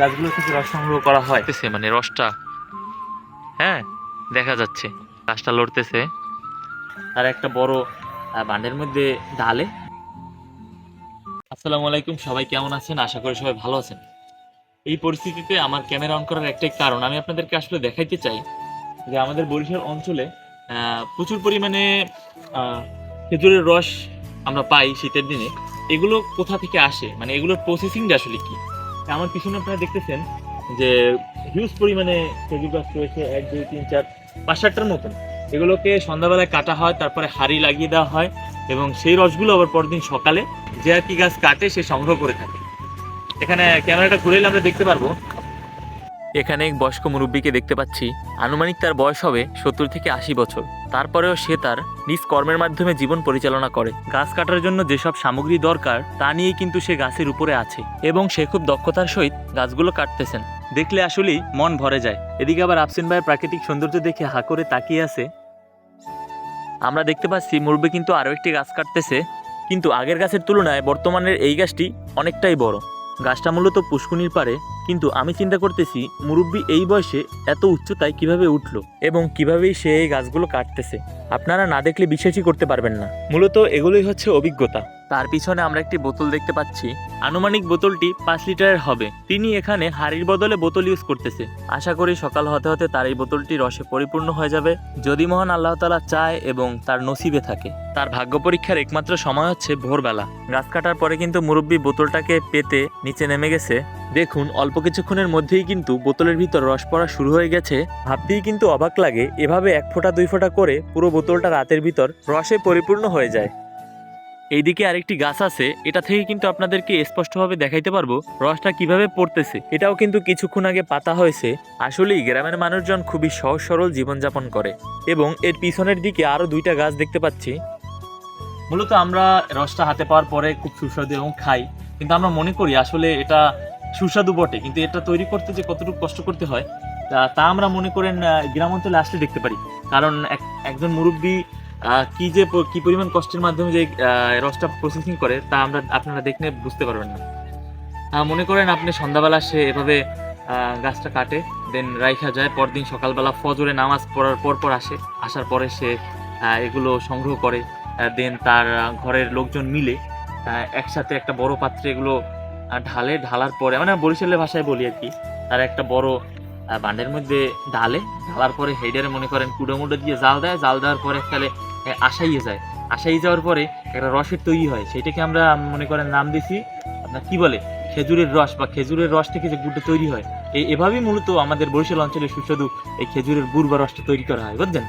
গাছগুলো থেকে রস সংগ্রহ করা হয়। মানে রসটা। হ্যাঁ দেখা যাচ্ছে। গাছটা লড়তেছে। আর একটা বড় বান্ডের মধ্যে ডালে আসসালামু আলাইকুম, সবাই কেমন আছেন? আশা করি সবাই ভালো আছেন। এই পরিস্থিতিতে আমার ক্যামেরা অন করার একটাই কারণ, আমি আপনাদেরকে আসলে দেখাইতে চাই যে আমাদের বরিশাল অঞ্চলে প্রচুর পরিমাণে খেজুরের রস আমরা পাই শীতের দিনে। এগুলো কোথা থেকে আসে? মানে এগুলোর প্রসেসিংটা আসলে কি? আমার পিছনে আপনারা দেখতেছেন যে হিউজ পরিমাণে খেজুর গাছ রয়েছে, এক, দুই, তিন, চার, পাঁচ, সাতটার মতন। এগুলোকে সন্ধ্যাবেলায় কাটা হয়, তারপরে হাড়ি লাগিয়ে দেওয়া হয় এবং সেই রসগুলো আবার পরদিন সকালে যে আর কি গাছ কাটে সে সংগ্রহ করে থাকে। এখানে ক্যামেরাটা ঘুরেলে আমরা দেখতে পারব এখানে এক বয়স্ক মুরব্বীকে দেখতে পাচ্ছি। আনুমানিক তার বয়স হবে সত্তর থেকে আশি বছর। তারপরেও সে তার নিজ কর্মের মাধ্যমে জীবন পরিচালনা করে। গাছ কাটার জন্য যেসব সামগ্রী দরকার, তা নিয়ে কিন্তু সে গাছের উপরে আছে এবং সে খুব দক্ষতার সহিত গাছগুলো কাটতেছেন। দেখলে আসলেই মন ভরে যায়। এদিকে আবার আফসিন ভাইয়ের প্রাকৃতিক সৌন্দর্য দেখে হা করে তাকিয়ে আছে। আমরা দেখতে পাচ্ছি, মুরব্বী কিন্তু আরও একটি গাছ কাটতেছে। কিন্তু আগের গাছের তুলনায় বর্তমানের এই গাছটি অনেকটাই বড়। গাছটা মূলত পুষ্কুনির পারে কিন্তু আমি চিন্তা করতেছি মুরব্বী এই বয়সে এত উচ্চতায় কীভাবে উঠল এবং কিভাবেই সে এই গাছগুলো কাটতেছে। আপনারা না দেখলে বিশ্বাসই করতে পারবেন না। মূলত এগুলোই হচ্ছে অভিজ্ঞতা। তার পিছনে আমরা একটি বোতল দেখতে পাচ্ছি। আনুমানিক বোতলটি পাঁচ লিটারের হবে। তিনি এখানে হাড়ির বদলে বোতল ইউজ করতেছে। আশা করি সকাল হতে হতে তার এই বোতলটি রসে পরিপূর্ণ হয়ে যাবে। যদি মহান আল্লাহ তালা চায় এবং তার নসিবে থাকে। তার ভাগ্য পরীক্ষার একমাত্র সময় হচ্ছে ভোরবেলা। গাছ কাটার পরে কিন্তু মুরব্বী বোতলটাকে পেতে নিচে নেমে গেছে। দেখুন, অল্প কিছুক্ষণের মধ্যেই কিন্তু বোতলের ভিতর রস পড়া শুরু হয়ে গেছে। ভাবতেই কিন্তু অবাক লাগে, এভাবে এক ফোঁটা, দুই ফোঁটা করে পুরো বোতলটা রাতের ভিতর রসে পরিপূর্ণ হয়ে যায়। এইদিকে আরেকটি গাছ আছে, এটা থেকে কিন্তু আপনাদেরকে স্পষ্টভাবে দেখাইতে পারব রসটা কীভাবে পড়তেছে। এটাও কিন্তু কিছুক্ষণ আগে পাতা হয়েছে। আসলেই গ্রামের মানুষজন খুবই সহজ সরল জীবনযাপন করে এবং এর পিছনের দিকে আরও দুইটা গাছ দেখতে পাচ্ছি। মূলত আমরা রসটা হাতে পাওয়ার পরে খুব সুস্বাদু এবং খাই। কিন্তু আমরা মনে করি আসলে এটা সুস্বাদু বটে, কিন্তু এটা তৈরি করতে যে কতটুকু কষ্ট করতে হয়, তা- আমরা মনে করেন গ্রাম অঞ্চলে আসলে দেখতে পারি। কারণ এক- একজন মুরব্বী কি যে কি পরিমাণ কষ্টের মাধ্যমে যে রসটা প্রসেসিং করে, তা আমরা আপনারা দেখলে বুঝতে পারবেন না। মনে করেন আপনি সন্ধ্যাবেলা সে এভাবে গাছটা কাটে দেন রাইখা যায়, পরদিন সকালবেলা ফজরে নামাজ পড়ার পর পর আসে, আসার পরে সে এগুলো সংগ্রহ করে দেন তার ঘরের লোকজন মিলে একসাথে একটা বড় পাত্রে এগুলো ঢালে, ঢালার পরে মানে বরিশালের ভাষায় বলি আর কি, তার একটা বড় বান্ডের মধ্যে ঢালে, ঢালার পরে হেডারে মনে করেন কুড়ো মুডো দিয়ে জাল দেয়, জাল দেওয়ার পরে তাহলে আশাইয়ে যায়। আশাই যাওয়ার পরে একটা রসের তৈরি হয়, সেটাকে আমরা মনে করেন নাম দিছি, আপনার কি বলে? খেজুরের রস বা খেজুরের রস থেকে যে গুড়টা তৈরি হয় এই এভাবেই মূলত আমাদের বরিশাল অঞ্চলে সুস্বাদু এই খেজুরের গুড় বা রসটা তৈরি করা হয় বুঝলেন